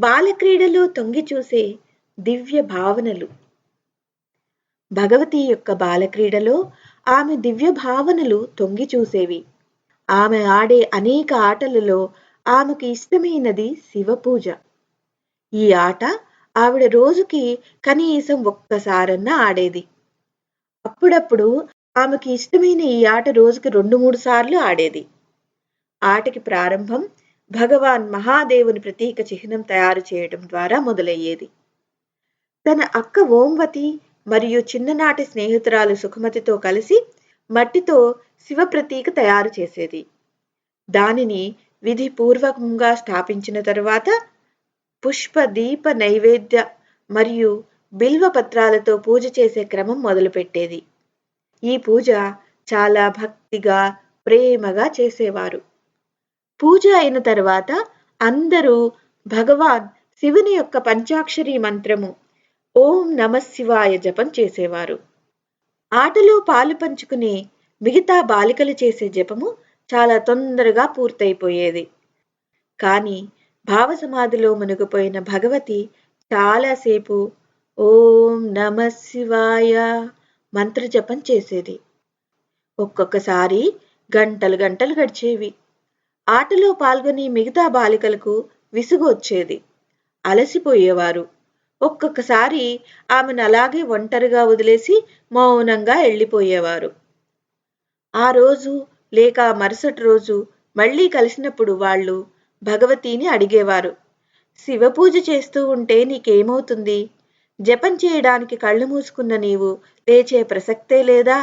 బాలక్రీడలో తొంగి చూసే దివ్య భావనలు. భగవతి యొక్క బాలక్రీడలో ఆమె దివ్య భావనలు తొంగి చూసేవి. ఆమె ఆడే అనేక ఆటలలో ఆమెకు ఇష్టమైనది శివపూజ. ఈ ఆట ఆవిడ రోజుకి కనీసం ఒక్కసారన్నా ఆడేది. అప్పుడప్పుడు ఆమెకి ఇష్టమైన ఈ ఆట రోజుకి రెండు మూడు సార్లు ఆడేది. ఆటకి ప్రారంభం భగవాన్ మహాదేవుని ప్రతీక చిహ్నం తయారు చేయడం ద్వారా మొదలయ్యేది. తన అక్క ఓంవతి మరియు చిన్ననాటి స్నేహితురాలు సుఖమతితో కలిసి మట్టితో శివ ప్రతీక తయారు చేసేది. దానిని విధిపూర్వకంగా స్థాపించిన తరువాత పుష్ప దీప నైవేద్య మరియు బిల్వ పత్రాలతో పూజ చేసే క్రమం మొదలుపెట్టేది. ఈ పూజ చాలా భక్తిగా ప్రేమగా చేసేవారు. పూజ అయిన తర్వాత అందరూ భగవాన్ శివుని యొక్క పంచాక్షరి మంత్రము ఓం నమ శివాయ జపం చేసేవారు. ఆటలో పాలు పంచుకునే మిగతా బాలికలు చేసే జపము చాలా తొందరగా పూర్తయిపోయేది. కానీ భావసమాధిలో మునిగిపోయిన భగవతి చాలాసేపు ఓం నమ శివాయ మంత్రజపం చేసేది. ఒక్కొక్కసారి గంటలు గంటలు గడిచేవి. ఆటలో పాల్గొని మిగతా బాలికలకు విసుగు వచ్చేది అలసిపోయేవారు. ఒక్కొక్కసారి ఆమెను అలాగే ఒంటరిగా వదిలేసి మౌనంగా వెళ్ళిపోయేవారు. ఆ రోజు లేక మరుసటి రోజు మళ్ళీ కలిసినప్పుడు వాళ్ళు భగవతిని అడిగేవారు. శివ పూజ చేస్తూ ఉంటే నీకేమవుతుంది? జపం చేయడానికి కళ్ళు మూసుకున్న నీవు లేచే ప్రసక్తే లేదా?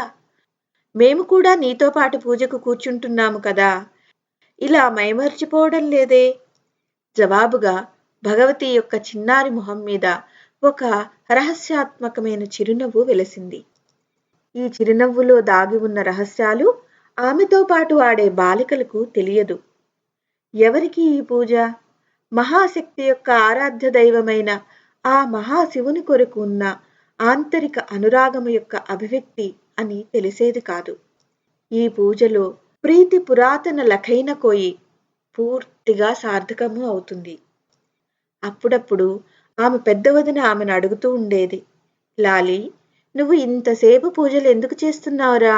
మేము కూడా నీతో పాటు పూజకు కూర్చుంటున్నాము కదా. ఇలా మైమర్చిపోవడం లేదే? జవాబుగా భగవతి యొక్క చిన్నారి మొహం మీద ఒక రహస్యాత్మకమైన చిరునవ్వు వెలసింది. ఈ చిరునవ్వులో దాగి ఉన్న రహస్యాలు ఆమెతో పాటు ఆడే బాలికలకు తెలియదు. ఎవరికి ఈ పూజ? మహాశక్తి యొక్క ఆరాధ్య దైవమైన ఆ మహాశివుని కొరకు ఉన్న ఆంతరిక అనురాగము యొక్క అభివ్యక్తి అని తెలిసేది కాదు. ఈ పూజలో ప్రీతి పురాతన లఖైన కోయి పూర్తిగా సార్థకము అవుతుంది. అప్పుడప్పుడు ఆమె పెద్ద వదిన ఆమెను అడుగుతూ ఉండేది లాలి నువ్వు ఇంతసేపు పూజలు ఎందుకు చేస్తున్నావురా?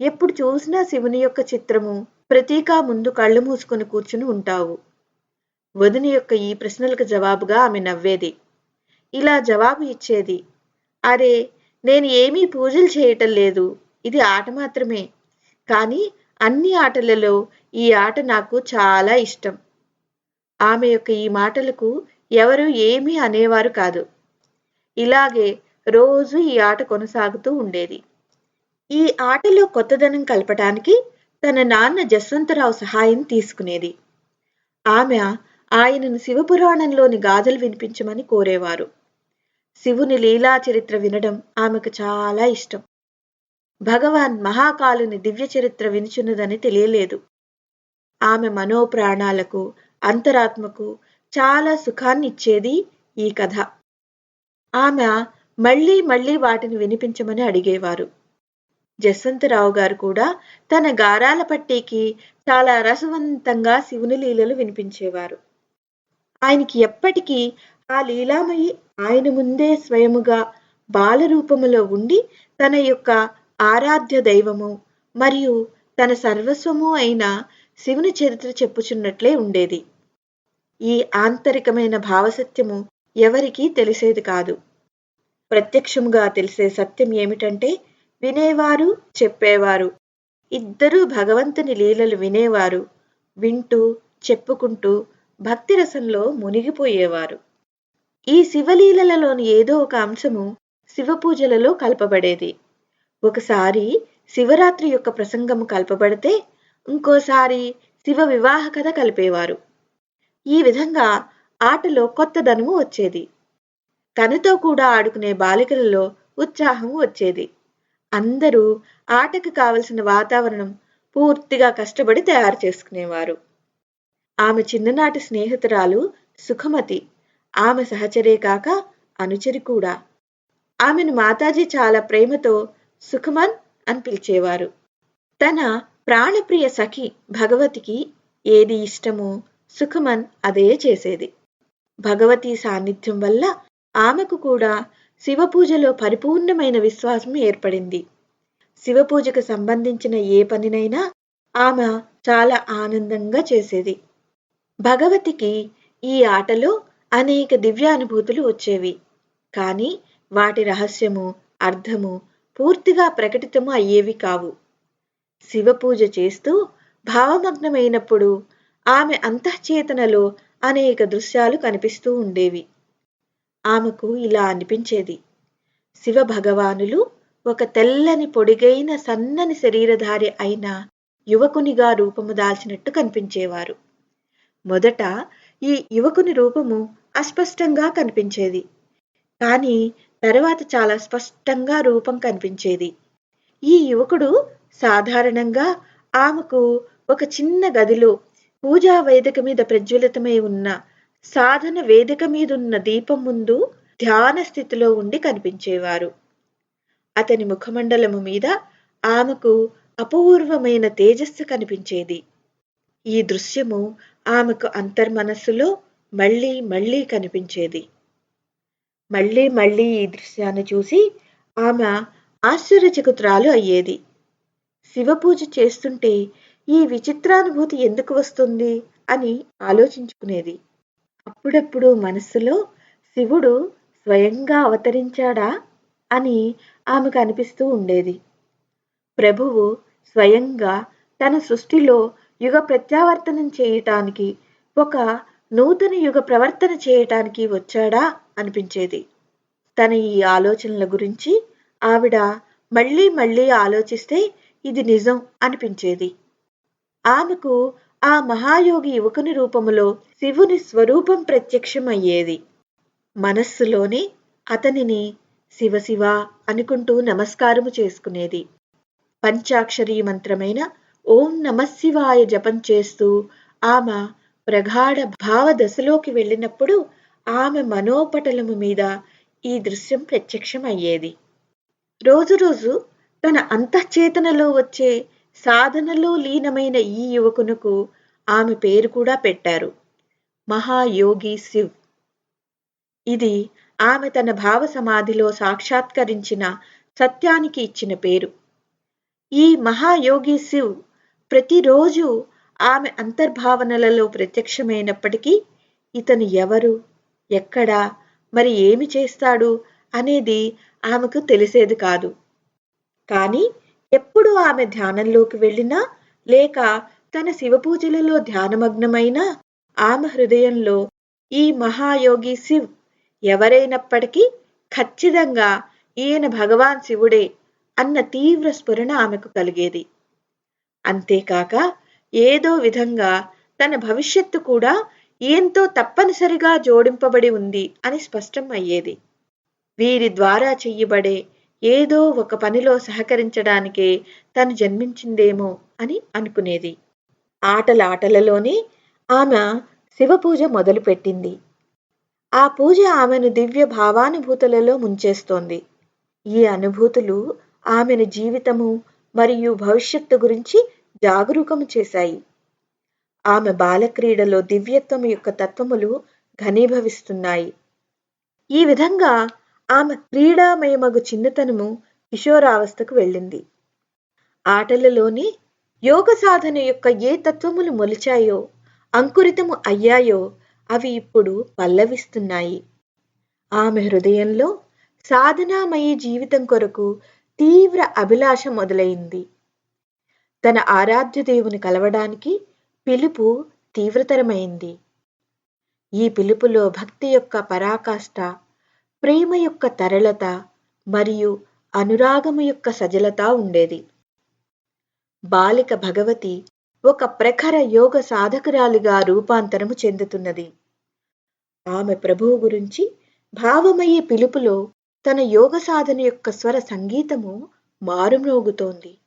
ఎప్పుడు చూసినా శివుని యొక్క చిత్రము ప్రతీకా ముందు కళ్ళు మూసుకొని కూర్చుని ఉంటావు. వదిన యొక్క ఈ ప్రశ్నలకు జవాబుగా ఆమె నవ్వేది. ఇలా జవాబు ఇచ్చేది అరే నేను ఏమీ పూజలు చేయటం లేదు ఇది ఆట మాత్రమే. కానీ అన్ని ఆటలలో ఈ ఆట నాకు చాలా ఇష్టం. ఆమె యొక్క ఈ మాటలకు ఎవరు ఏమీ అనేవారు కాదు. ఇలాగే రోజు ఈ ఆట కొనసాగుతూ ఉండేది. ఈ ఆటలో కొత్తదనం కలపటానికి తన నాన్న జస్వంతరావు సహాయం తీసుకునేది. ఆమె ఆయనను శివపురాణంలోని గాథలు వినిపించమని కోరేవారు. శివుని లీలా చరిత్ర వినడం ఆమెకు చాలా ఇష్టం. భగవాన్ మహాకాలుని దివ్య చరిత్ర వినుచున్నదని తెలియలేదు. ఆమె మనోప్రాణాలకు అంతరాత్మకు చాలా సుఖాన్ని ఇచ్చేది ఈ కథ. ఆమె మళ్ళీ మళ్ళీ వాటిని వినిపించమని అడిగేవారు. జస్వంతరావు గారు కూడా తన గారాల పట్టీకి చాలా రసవంతంగా శివుని లీలలు వినిపించేవారు. ఆయనకి ఎప్పటికీ ఆ లీలామయి ఆయన ముందే స్వయముగా బాలరూపములో ఉండి తన యొక్క ఆరాధ్య దైవము మరియు తన సర్వస్వము అయిన శివుని చరిత్ర చెప్పుచున్నట్లే ఉండేది. ఈ ఆంతరికమైన భావసత్యము ఎవరికీ తెలిసేది కాదు. ప్రత్యక్షముగా తెలిసే సత్యం ఏమిటంటే వినేవారు చెప్పేవారు. ఇద్దరూ భగవంతుని లీలలు వినేవారు వింటూ చెప్పుకుంటూ భక్తిరసంలో మునిగిపోయేవారు. ఈ శివలీలలలోని ఏదో ఒక అంశము శివపూజలలో కలపబడేది. ఒకసారి శివరాత్రి యొక్క ప్రసంగము కలపబడితే ఇంకోసారి శివ వివాహ కథ కలిపేవారు. ఈ విధంగా ఆటలో కొత్తదనము వచ్చేది. తనతో కూడా ఆడుకునే బాలికలలో ఉత్సాహం వచ్చేది. అందరూ ఆటకు కావలసిన వాతావరణం పూర్తిగా కష్టపడి తయారు చేసుకునేవారు. ఆమె చిన్ననాటి స్నేహితురాలు సుఖమతి ఆమె సహచరే కాక అనుచరి కూడా. ఆమెను మాతాజీ చాలా ప్రేమతో సుఖమన్ అని పిలిచేవారు. తన ప్రాణప్రియ సఖి భగవతికి ఏది ఇష్టమో సుఖమన్ అదే చేసేది. భగవతి సాన్నిధ్యం వల్ల ఆమెకు కూడా శివపూజలో పరిపూర్ణమైన విశ్వాసం ఏర్పడింది. శివపూజకు సంబంధించిన ఏ పనినైనా ఆమె చాలా ఆనందంగా చేసేది. భగవతికి ఈ ఆటలో అనేక దివ్యానుభూతులు వచ్చేవి. కానీ వాటి రహస్యము అర్థము పూర్తిగా ప్రకటితము అయ్యేవి కావు. శివపూజ చేస్తూ భావమగ్నమైనప్పుడు ఆమె అంతఃచేతనలో అనేక దృశ్యాలు కనిపిస్తూ ఉండేవి. ఆమెకు ఇలా అనిపించేది. శివ భగవానులు ఒక తెల్లని పొడిగైన సన్నని శరీరధారి అయిన యువకునిగా రూపము దాల్చినట్టు కనిపించేవారు. మొదట ఈ యువకుని రూపము అస్పష్టంగా కనిపించేది. కానీ తర్వాత చాలా స్పష్టంగా రూపం కనిపించేది. ఈ యువకుడు సాధారణంగా ఆమెకు ఒక చిన్న గదిలో పూజా వేదిక మీద ప్రజ్వలితమై ఉన్న సాధన వేదిక మీదున్న దీపం ముందు ధ్యాన స్థితిలో ఉండి కనిపించేవారు. అతని ముఖమండలము మీద ఆమెకు అపూర్వమైన తేజస్సు కనిపించేది. ఈ దృశ్యము ఆమెకు అంతర్మనస్సులో మళ్ళీ మళ్ళీ కనిపించేది. మళ్ళీ మళ్ళీ ఈ దృశ్యాన్ని చూసి ఆమె ఆశ్చర్యచకుతురాలు అయ్యేది. శివపూజ చేస్తుంటే ఈ విచిత్రానుభూతి ఎందుకు వస్తుంది అని ఆలోచించుకునేది. అప్పుడప్పుడు మనస్సులో శివుడు స్వయంగా అవతరించాడా అని ఆమెకు అనిపిస్తూ ఉండేది. ప్రభువు స్వయంగా తన సృష్టిలో యుగ ప్రత్యావర్తనం చేయటానికి ఒక నూతన యుగ ప్రవర్తన చేయటానికి వచ్చాడా అనిపించేది. తన ఈ ఆలోచనల గురించి ఆవిడ మళ్ళీ మళ్ళీ ఆలోచిస్తే ఇది నిజం అనిపించేది. ఆమెకు ఆ మహాయోగి యువకుని రూపములో శివుని స్వరూపం ప్రత్యక్షమయ్యేది. మనస్సులోనే అతనిని శివశివ అనుకుంటూ నమస్కారము చేసుకునేది. పంచాక్షరీ మంత్రమైన ఓం నమశివాయ జపం చేస్తూ ఆమె ప్రగాఢ భావ దశలోకి వెళ్ళినప్పుడు ఆమె మనోపటలము మీద ఈ దృశ్యం ప్రత్యక్షం అయ్యేది రోజు రోజు తన అంతఃచేతనలో వచ్చే సాధనలో లీనమైన ఈ యువకునకు ఆమె పేరు కూడా పెట్టారు. మహాయోగి శివ్. ఇది ఆమె తన భావ సమాధిలో సాక్షాత్కరించిన సత్యానికి ఇచ్చిన పేరు. ఈ మహాయోగి శివ్ ప్రతిరోజు ఆమె అంతర్భావనలలో ప్రత్యక్షమైనప్పటికీ ఇతను ఎవరు ఎక్కడ మరి ఏమి చేస్తాడు అనేది ఆమెకు తెలిసేది కాదు. కానీ ఎప్పుడు ఆమె ధ్యానంలోకి వెళ్ళినా లేక తన శివపూజలలో ధ్యానమగ్నమైన ఆమె హృదయంలో ఈ మహాయోగి శివ్ ఎవరైనప్పటికీ ఖచ్చితంగా ఈయన భగవాన్ శివుడే అన్న తీవ్ర స్ఫురణ ఆమెకు కలిగేది. అంతేకాక ఏదో విధంగా తన భవిష్యత్తు కూడా ఈయంతో తప్పనిసరిగా జోడింపబడి ఉంది అని స్పష్టం అయ్యేది. వీరి ద్వారా చెయ్యబడే ఏదో ఒక పనిలో సహకరించడానికే తను జన్మించిందేమో అని అనుకునేది. ఆటలాటలలోనే ఆమె శివపూజ మొదలుపెట్టింది. ఆ పూజ ఆమెను దివ్య భావానుభూతులలో ముంచేస్తోంది. ఈ అనుభూతులు ఆమెను జీవితము మరియు భవిష్యత్తు గురించి జాగరూకము చేశాయి. ఆమె బాలక్రీడలో దివ్యత్వం యొక్క తత్వములు ఘనీభవిస్తున్నాయి. ఈ విధంగా ఆమె క్రీడామయమగు చిన్నతనము కిషోరావస్థకు వెళ్ళింది. ఆటలలోని యోగ సాధన యొక్క ఏ తత్వములు మొలిచాయో అంకురితము అయ్యాయో అవి ఇప్పుడు పల్లవిస్తున్నాయి. ఆమె హృదయంలో సాధనామయీ జీవితం కొరకు తీవ్ర అభిలాష మొదలైంది. తన ఆరాధ్య దేవుని కలవడానికి పిలుపు తీవ్రతరమైంది. ఈ పిలుపులో భక్తి యొక్క పరాకాష్ట ప్రేమ యొక్క తరళత మరియు అనురాగము యొక్క సజలత ఉండేది. బాలిక భగవతి ఒక ప్రఖర యోగ సాధకురాలిగా రూపాంతరము చెందుతున్నది. ఆమె ప్రభువు గురించి భావమయ్యే పిలుపులో తన యోగ సాధన యొక్క స్వర సంగీతము మారుమ్రోగుతోంది.